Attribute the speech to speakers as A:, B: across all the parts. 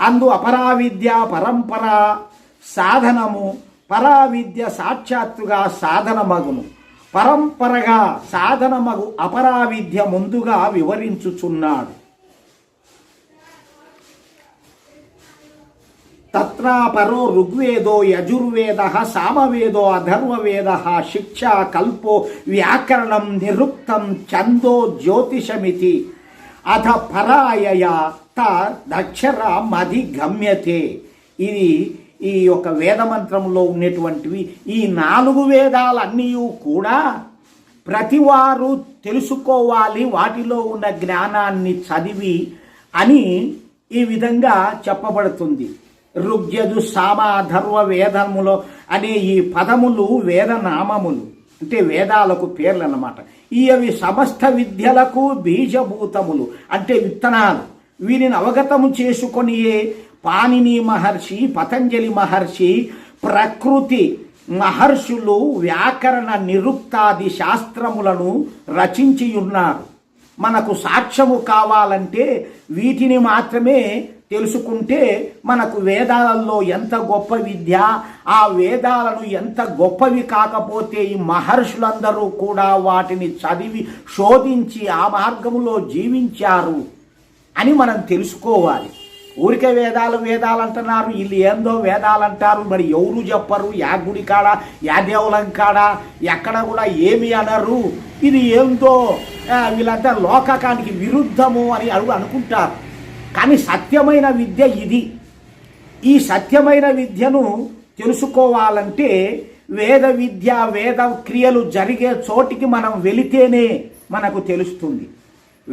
A: అందు అపరావిద్య పరంపర సాధనము పరావిద్య సాక్షాత్తుగా సాధనమగును. పరంపరగా సాధనమగు అపరావిద్య ముందుగా వివరించుచున్నాడు. తత్రాపరో ఋగ్వేదో యజుర్వేద సామవేదో అధర్వవేద శిక్ష కల్పో వ్యాకరణం నిరుక్తం ఛందో జ్యోతిషమితి. అథ పరాయయ దక్షర మది గమ్యతే ఇది ఈ యొక్క వేదమంత్రంలో ఉన్నటువంటివి. ఈ నాలుగు వేదాలన్నీ కూడా ప్రతివారు తెలుసుకోవాలి వాటిలో ఉన్న జ్ఞానాన్ని చదివి అని ఈ విధంగా చెప్పబడుతుంది. ఋగ్యజు సామాధర్వ వేదములో అనే ఈ పదములు వేదనామములు అంటే వేదాలకు పేర్లు అన్నమాట ఈ అవి సమస్త విద్యలకు బీజభూతములు. అంటే విత్తనాలు. వీరిని అవగతము చేసుకొని పాణిని మహర్షి పతంజలి మహర్షి ప్రకృతి మహర్షులు వ్యాకరణ నిరుక్తాది శాస్త్రములను రచించి ఉన్నారు మనకు సాక్ష్యము కావాలంటే వీటిని మాత్రమే తెలుసుకుంటే మనకు వేదాలలో ఎంత గొప్ప విద్య ఆ వేదాలను ఎంత గొప్పవి కాకపోతే ఈ మహర్షులందరూ కూడా వాటిని చదివి శోధించి ఆ మార్గంలో జీవించారు. అని మనం తెలుసుకోవాలి. ఊరికే వేదాలు వేదాలు అంటున్నారు వీళ్ళు ఏందో వేదాలు అంటారు మరి ఎవరు చెప్పరు? యా గుడి కాడ యా దేవులం కాడ ఎక్కడ కూడా ఏమి అనరు. ఇది ఏందో? వీళ్ళంతా లోకకానికి విరుద్ధము అని అడుగు అనుకుంటారు. కానీ సత్యమైన విద్య ఇది. ఈ సత్యమైన విద్యను తెలుసుకోవాలంటే వేద విద్య వేద క్రియలు జరిగే చోటికి మనం వెళితేనే మనకు తెలుస్తుంది.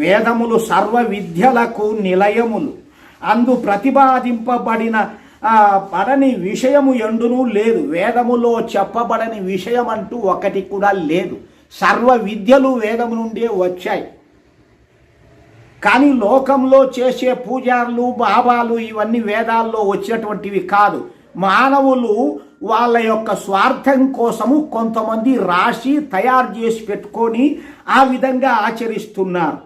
A: వేదములు సర్వ విద్యలకు నిలయములు. అందు ప్రతిపాదింపబడిన పడని విషయము ఎండునూ లేదు. వేదములో చెప్పబడని విషయం అంటూ ఒకటి కూడా లేదు. సర్వ విద్యలు వేదము నుండే వచ్చాయి. కానీ లోకంలో చేసే పూజారులు బాబాలు ఇవన్నీ వేదాల్లో వచ్చినటువంటివి కాదు. మానవులు వాళ్ళ యొక్క స్వార్థం కోసము కొంతమంది రాసి తయారు చేసి పెట్టుకొని ఆ విధంగా ఆచరిస్తున్నారు.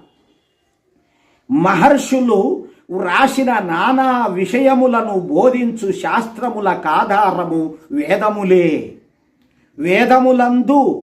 A: మహర్షులు వ్రాసిన నానా విషయములను బోధించు శాస్త్రములకు ఆధారము వేదములే. వేదములందు